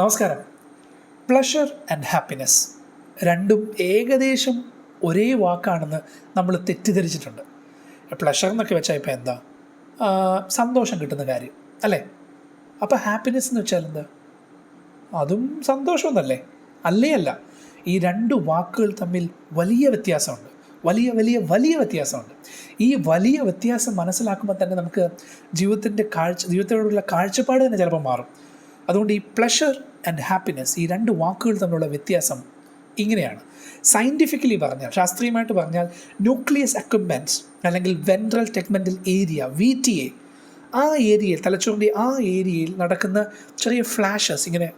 നമസ്കാരം. Pleasure and happiness രണ്ടും ഏകദേശം ഒരേ വാക്കാണെന്ന് നമ്മൾ തെറ്റിദ്ധരിച്ചിട്ടുണ്ട്. പ്ലഷർ എന്നൊക്കെ വെച്ചാൽ ഇപ്പോൾ എന്താ? സന്തോഷം കിട്ടുന്ന കാര്യം അല്ലേ? അപ്പോൾ ഹാപ്പിനെസ് എന്ന് വെച്ചാൽ എന്താ? അതും സന്തോഷമൊന്നല്ലേ? അല്ലേ അല്ല. ഈ രണ്ട് വാക്കുകൾ തമ്മിൽ വലിയ വ്യത്യാസമുണ്ട്. വലിയ വലിയ വലിയ വ്യത്യാസമുണ്ട്. ഈ വലിയ വ്യത്യാസം മനസ്സിലാക്കുമ്പോൾ തന്നെ നമുക്ക് ജീവിതത്തിന്റെ കാഴ്ച ജീവിതത്തോടുള്ള കാഴ്ചപ്പാട് തന്നെ ചിലപ്പോൾ മാറും. അതുകൊണ്ട് ഈ പ്ലഷർ ആൻഡ് ഹാപ്പിനെസ് ഈ രണ്ട് വാക്കുകൾ തമ്മിലുള്ള വ്യത്യാസം ഇങ്ങനെയാണ്. സയന്റിഫിക്കലി പറഞ്ഞാൽ ശാസ്ത്രീയമായിട്ട് പറഞ്ഞാൽ ന്യൂക്ലിയസ് എക്വിപ്മെന്റ്സ് അല്ലെങ്കിൽ ventral tegmental area V T A ആ ഏരിയയിൽ തലച്ചോറിന്റെ ആ ഏരിയയിൽ നടക്കുന്ന ചെറിയ ഫ്ലാഷസ് ഇങ്ങനെ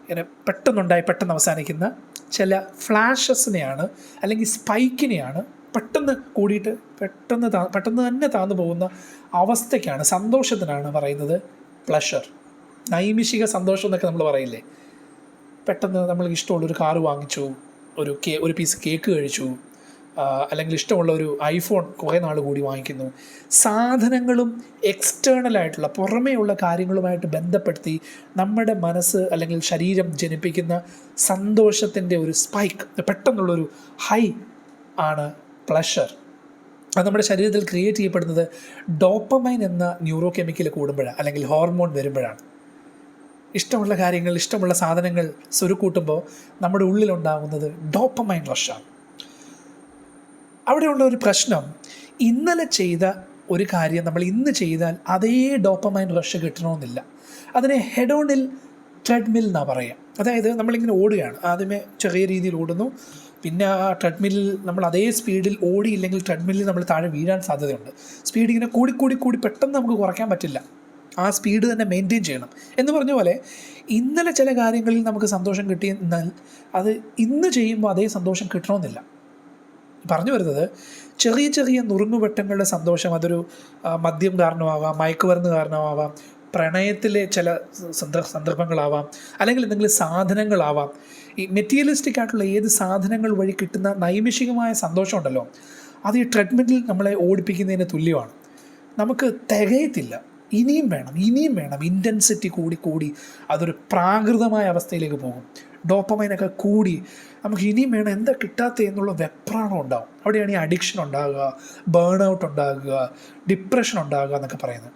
ഇങ്ങനെ പെട്ടെന്നുണ്ടായി പെട്ടെന്ന് അവസാനിക്കുന്ന ചില ഫ്ലാഷസിനെയാണ് അല്ലെങ്കിൽ സ്പൈക്കിനെയാണ് പെട്ടെന്ന് കൂടിയിട്ട് പെട്ടെന്ന് പെട്ടെന്ന് തന്നെ താന്നു പോകുന്ന അവസ്ഥയ്ക്കാണ് സന്തോഷത്തിനാണ് പറയുന്നത് പ്ലഷർ നൈമിഷിക സന്തോഷം എന്നൊക്കെ നമ്മൾ പറയില്ലേ? പെട്ടെന്ന് നമ്മൾക്ക് ഇഷ്ടമുള്ള ഒരു കാറ് വാങ്ങിച്ചു ഒരു കേ ഒരു പീസ് കേക്ക് കഴിച്ചു അല്ലെങ്കിൽ ഇഷ്ടമുള്ള ഒരു ഐഫോൺ കുറേ നാൾ കൂടി വാങ്ങിക്കുന്നു. സാധനങ്ങളും എക്സ്റ്റേണൽ ആയിട്ടുള്ള പുറമേയുള്ള കാര്യങ്ങളുമായിട്ട് ബന്ധപ്പെടുത്തി നമ്മുടെ മനസ്സ് അല്ലെങ്കിൽ ശരീരം ജനിപ്പിക്കുന്ന സന്തോഷത്തിന്റെ ഒരു സ്പൈക്ക് പെട്ടെന്നുള്ളൊരു ഹൈ ആണ് പ്ലഷർ അത് നമ്മുടെ ശരീരത്തിൽ ക്രിയേറ്റ് ചെയ്യപ്പെടുന്നത് ഡോപ്പമൈൻ എന്ന ന്യൂറോ കെമിക്കൽ കൂടുമ്പോഴാണ് അല്ലെങ്കിൽ ഹോർമോൺ വരുമ്പോഴാണ്. ഇഷ്ടമുള്ള കാര്യങ്ങൾ ഇഷ്ടമുള്ള സാധനങ്ങൾ സ്വരുക്കൂട്ടുമ്പോൾ നമ്മുടെ ഉള്ളിലുണ്ടാകുന്നത് ഡോപ്പമൈൻ റഷാണ്. അവിടെയുള്ള ഒരു പ്രശ്നം ഇന്നലെ ചെയ്ത ഒരു കാര്യം നമ്മൾ ഇന്ന് ചെയ്താൽ അതേ ഡോപ്പമൈൻ റഷ് കിട്ടണമെന്നില്ല. അതിനെ ഹെഡോണിൽ ട്രെഡ്മിൽ എന്നാണ് പറയുക അതായത് നമ്മളിങ്ങനെ ഓടുകയാണ്. ആദ്യമേ ചെറിയ രീതിയിൽ ഓടുന്നു. പിന്നെ ആ ട്രെഡ്മില്ലിൽ നമ്മൾ അതേ സ്പീഡിൽ ഓടിയില്ലെങ്കിൽ ട്രെഡ്മില്ലിൽ നമ്മൾ താഴെ വീഴാൻ സാധ്യതയുണ്ട്. സ്പീഡ് ഇങ്ങനെ കൂടി കൂടി കൂടി പെട്ടെന്ന് നമുക്ക് കുറയ്ക്കാൻ പറ്റില്ല. ആ സ്പീഡ് തന്നെ മെയിന്റെയിൻ ചെയ്യണം. എന്ന് പറഞ്ഞ പോലെ ഇന്നലെ ചില കാര്യങ്ങളിൽ നമുക്ക് സന്തോഷം കിട്ടിയെന്നാൽ അത് ഇന്ന് ചെയ്യുമ്പോൾ അതേ സന്തോഷം കിട്ടണമെന്നില്ല. പറഞ്ഞു വരുന്നത് ചെറിയ ചെറിയ നുറുങ്ങുവെട്ടങ്ങളുടെ സന്തോഷം അതൊരു മദ്യം കാരണമാവാം മയക്കുമരുന്ന് കാരണമാവാം പ്രണയത്തിലെ ചില സന്ദർഭ സന്ദർഭങ്ങളാവാം അല്ലെങ്കിൽ എന്തെങ്കിലും സാധനങ്ങളാവാം. ഈ മെറ്റീരിയലിസ്റ്റിക് ആയിട്ടുള്ള ഏത് സാധനങ്ങൾ വഴി കിട്ടുന്ന നൈമിഷികമായ സന്തോഷമുണ്ടല്ലോ അത് ഈ ട്രെഡ്മിന്റിൽ നമ്മളെ ഓടിപ്പിക്കുന്നതിന് തുല്യമാണ്. നമുക്ക് തികയത്തില്ല. ഇനിയും വേണം ഇനിയും വേണം. ഇന്റൻസിറ്റി കൂടി കൂടി അതൊരു പ്രാകൃതമായ അവസ്ഥയിലേക്ക് പോകും. ഡോപ്പമൈനൊക്കെ കൂടി നമുക്ക് ഇനിയും വേണം. എന്താ കിട്ടാത്ത എന്നുള്ള വെപ്രാണം ഉണ്ടാവും. അവിടെയാണ് ഈ അഡിക്ഷൻ ഉണ്ടാകുക ബേൺ ഔട്ട് ഉണ്ടാകുക ഡിപ്രഷൻ ഉണ്ടാകുക എന്നൊക്കെ പറയുന്നത്.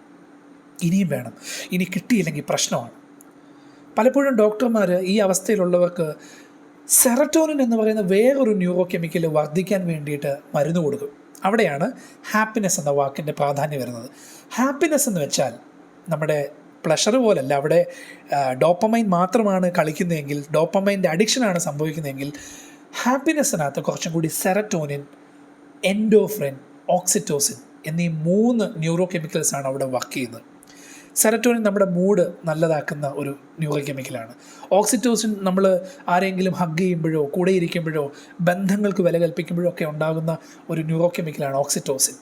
ഇനിയും വേണം. ഇനി കിട്ടിയില്ലെങ്കിൽ പ്രശ്നമാണ്. പലപ്പോഴും ഡോക്ടർമാർ ഈ അവസ്ഥയിലുള്ളവർക്ക് സെറട്ടോണിൻ എന്ന് പറയുന്ന വേറൊരു ന്യൂറോ കെമിക്കൽ വർദ്ധിക്കാൻ വേണ്ടിയിട്ട് മരുന്ന് കൊടുക്കും. അവിടെയാണ് ഹാപ്പിനെസ് എന്ന വാക്കിന്റെ പ്രാധാന്യം വരുന്നത്. ഹാപ്പിനെസ് എന്ന് വെച്ചാൽ നമ്മുടെ പ്ലഷർ പോലല്ല അവിടെ ഡോപ്പമൈൻ മാത്രമാണ് കളിക്കുന്നതെങ്കിൽ ഡോപ്പമൈന്റെ അഡിക്ഷനാണ് സംഭവിക്കുന്നതെങ്കിൽ ഹാപ്പിനെസ്സിനകത്ത് കുറച്ചും കൂടി സെറട്ടോണിൻ എൻഡോഫ്രിൻ ഓക്സിറ്റോസിൻ എന്നീ മൂന്ന് ന്യൂറോ കെമിക്കൽസാണ് അവിടെ വർക്ക് ചെയ്യുന്നത്. സെറട്ടോണിൻ നമ്മുടെ മൂഡ് നല്ലതാക്കുന്ന ഒരു ന്യൂറോ കെമിക്കലാണ്. ഓക്സിറ്റോസിൻ നമ്മൾ ആരെങ്കിലും ഹഗ് ചെയ്യുമ്പോഴോ കൂടെ ഇരിക്കുമ്പോഴോ ബന്ധങ്ങൾക്ക് വില കൽപ്പിക്കുമ്പോഴോ ഒക്കെ ഉണ്ടാകുന്ന ഒരു ന്യൂറോ കെമിക്കലാണ് ഓക്സിറ്റോസിൻ.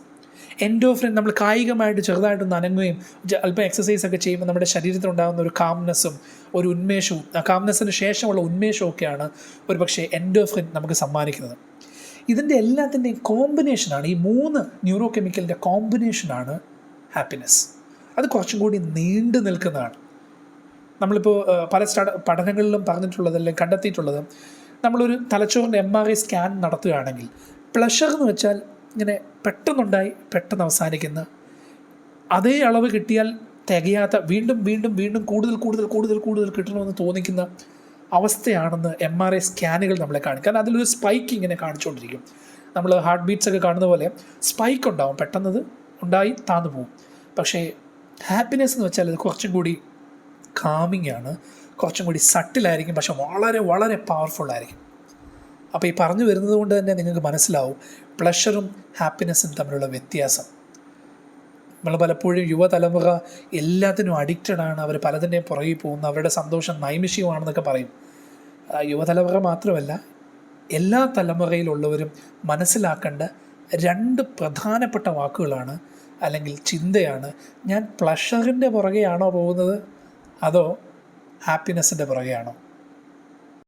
എൻഡോഫ്രിൻ നമ്മൾ കായികമായിട്ട് ചെറുതായിട്ടൊന്ന് അനങ്ങുകയും അല്പം എക്സസൈസ് ഒക്കെ ചെയ്യുമ്പോൾ നമ്മുടെ ശരീരത്തിൽ ഉണ്ടാകുന്ന ഒരു കാംനെസ്സും ഒരു ഉന്മേഷവും ആ കാംനെസ്സിന് ശേഷമുള്ള ഉന്മേഷവും ഒക്കെയാണ് ഒരു പക്ഷേ എൻഡോഫ്രിൻ നമുക്ക് സമ്മാനിക്കുന്നത്. ഇതിന്റെ എല്ലാത്തിന്റെയും കോമ്പിനേഷനാണ് ഈ മൂന്ന് ന്യൂറോ കെമിക്കലിന്റെ കോമ്പിനേഷനാണ് ഹാപ്പിനെസ് അത് കുറച്ചും കൂടി നീണ്ടു നിൽക്കുന്നതാണ്. നമ്മളിപ്പോൾ പല പഠനങ്ങളിലും പറഞ്ഞിട്ടുള്ളത് അല്ലെങ്കിൽ കണ്ടെത്തിയിട്ടുള്ളത് നമ്മളൊരു തലച്ചോറിന്റെ എം ആർ ഐ സ്കാൻ നടത്തുകയാണെങ്കിൽ പ്ലഷർ എന്ന് വെച്ചാൽ ഇങ്ങനെ പെട്ടെന്നുണ്ടായി പെട്ടെന്ന് അവസാനിക്കുന്ന അതേ അളവ് കിട്ടിയാൽ തികയാത്ത വീണ്ടും വീണ്ടും വീണ്ടും കൂടുതൽ കൂടുതൽ കൂടുതൽ കൂടുതൽ കിട്ടണമെന്ന് തോന്നിക്കുന്ന അവസ്ഥയാണെന്ന് എം ആർ ഐ സ്കാനുകൾ നമ്മളെ കാണിക്കും കാരണം അതിലൊരു സ്പൈക്ക് ഇങ്ങനെ കാണിച്ചുകൊണ്ടിരിക്കും. നമ്മൾ ഹാർട്ട് ബീറ്റ്സ് ഒക്കെ കാണുന്ന പോലെ സ്പൈക്ക് ഉണ്ടാവും. പെട്ടെന്നത് ഉണ്ടായി താന്നു പോകും പക്ഷേ ഹാപ്പിനെസ് എന്ന് വെച്ചാൽ അത് കുറച്ചും കൂടി കാമിങ് ആണ്. കുറച്ചും കൂടി സട്ടിലായിരിക്കും പക്ഷെ വളരെ വളരെ പവർഫുൾ ആയിരിക്കും. അപ്പോൾ ഈ പറഞ്ഞു വരുന്നത് കൊണ്ട് തന്നെ നിങ്ങൾക്ക് മനസ്സിലാവും പ്ലഷറും ഹാപ്പിനെസ്സും തമ്മിലുള്ള വ്യത്യാസം. നമ്മൾ പലപ്പോഴും യുവതലമുറ എല്ലാത്തിനും അഡിക്റ്റഡ് ആണ്. അവർ പലതിന്റെയും പുറകിൽ പോകുന്നു. അവരുടെ സന്തോഷം നൈമിഷികമാണെന്നൊക്കെ പറയും. യുവതലമുറ മാത്രമല്ല എല്ലാ തലമുറയിലുള്ളവരും മനസ്സിലാക്കേണ്ട രണ്ട് പ്രധാനപ്പെട്ട വാക്കുകളാണ് അല്ലെങ്കിൽ ചിന്തയാണ് ഞാൻ പ്ലഷറിന്റെ പുറകെയാണോ പോകുന്നത്? അതോ ഹാപ്പിനെസ്സിന്റെ പുറകെയാണോ?